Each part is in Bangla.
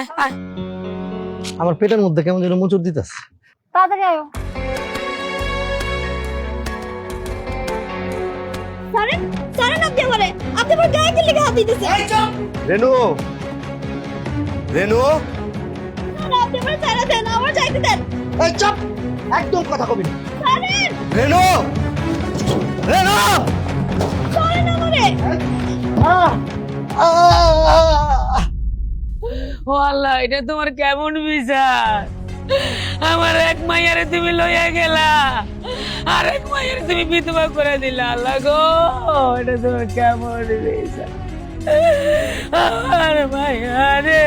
আয় আয়। আমার পেটের মধ্যে কেমন যেন মুচুর দিতেছে। তাড়াতাড়ি আয়ো। সারেন সারেন আপনি আমারে আপনি আমার গায়ে কি লেগে হাত দিতেছে রেনু রেনু। আপনি আমার সারা দেন আমার যাইতে দেন। এই চাপ। একদম কথা কবি না। সারেন রেনু রেনু। ও আল্লাহ, এটা তোমার কেমন বিচার? আমার এক মাইয়ারে তুমি লইয়া গেলা। আর এক মাইয়ারে তুমি বিধবা করে দিলা, আল্লাহ গো, এটা তোমার কেমন বিচার? আমার মাইয়ারে,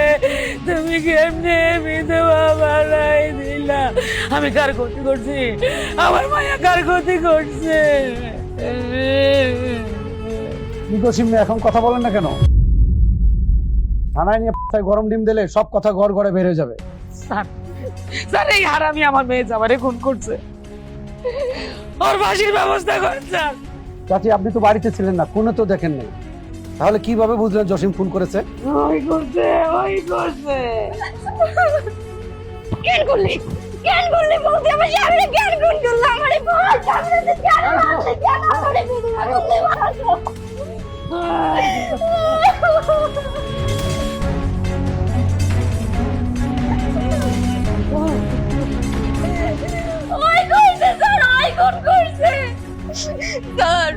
তুমি কেমনে বিধবা বানাই দিলা? আমি কার ক্ষতি করছি? আমার মায়া কার ক্ষতি করছে? করছিস এখন কথা বলেন না কেন? থানায় নিয়ে পাতায় গরম ডিম দিলে সব কথা ঘর ঘরে বের হয়ে যাবে। স্যার স্যার এই হারামি আমার মেয়ে জামারে খুন করছে। ওর ফাঁসির ব্যবস্থা করেন স্যার। চাচি আপনি তো বাড়িতে ছিলেন না কোনো তো দেখেন নাই। তাহলে কীভাবে বুঝলেন জসিম ফোন করেছে? ওই করছে ওই করছে। কেন করলি? কেন করলি বলতে আমার কেন খুন করল? আমারে বল কেন মারলি কেন আমারে করলি স্যার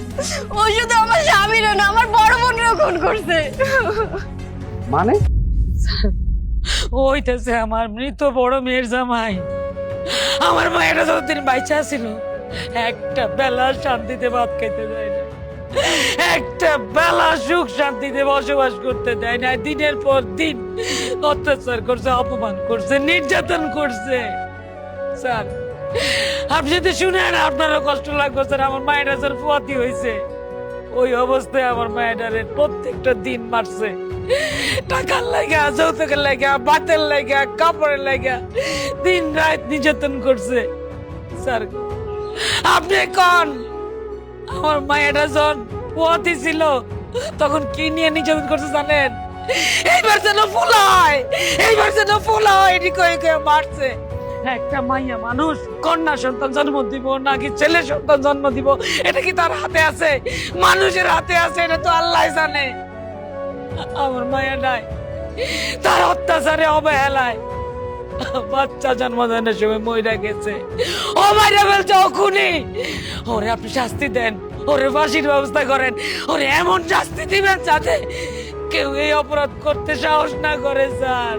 ও শুধু আমার না আমার বড় বোনেরও খুন করছে। মানে? ওইটাছে আমার মৃত বড় মেয়ের জামাই। আমার মায়েরা যতদিন বাইচা ছিল একটা বেলা শান্তিতে ভাত খেতে দেয় না। একটা বেলা সুখ শান্তিতে বসবাস করতে দেয় না। দিনের পর দিন অত্যাচার করছে অপমান করছে নির্যাতন করছে। স্যার আপনি যদি শুনেন, আপনারও কষ্ট লাগবে, স্যার। আমার মায়েরা, স্যার, ফুয়াতি হয়েছে ওই অবস্থায় আমার মায়েরারে প্রত্যেকটা দিন মারছে। টাকার লাগা, যৌতুকের লাগা, বাতের লাগা, কাপড়ের লাগা, দিন রাত নির্যাতন করছে। স্যার, আপনি কোন? আমার মায়েরা যখন পোয়াতি ছিল, তখন কি নিয়ে নির্যাতন করছে জানেন? এইবার যেন ফুল হয়, এইবার যেন ফুল হয়, এটি কয়ে কয়ে মারছে। একটা মাইয়া মানুষ, কন্যা সন্তান জন্ম দিব, নাকি ছেলে সন্তান জন্ম দিব, এটা কি তার হাতে আছে? মানুষের হাতে আছে, এটা তো আল্লাহ জানে। আমার মায়া নাই, তার অত্যাচারে অবহেলায়। বাচ্চা জন্মদানের সময় মইরা গেছে। ও মাইরা ফেলছে ও খুনি ওরে আপনি শাস্তি দেন, ওরে ফাঁসির ব্যবস্থা করেন, ওরে এমন শাস্তি দিবেন যাতে কেউ এই অপরাধ করতে সাহস না করে, স্যার।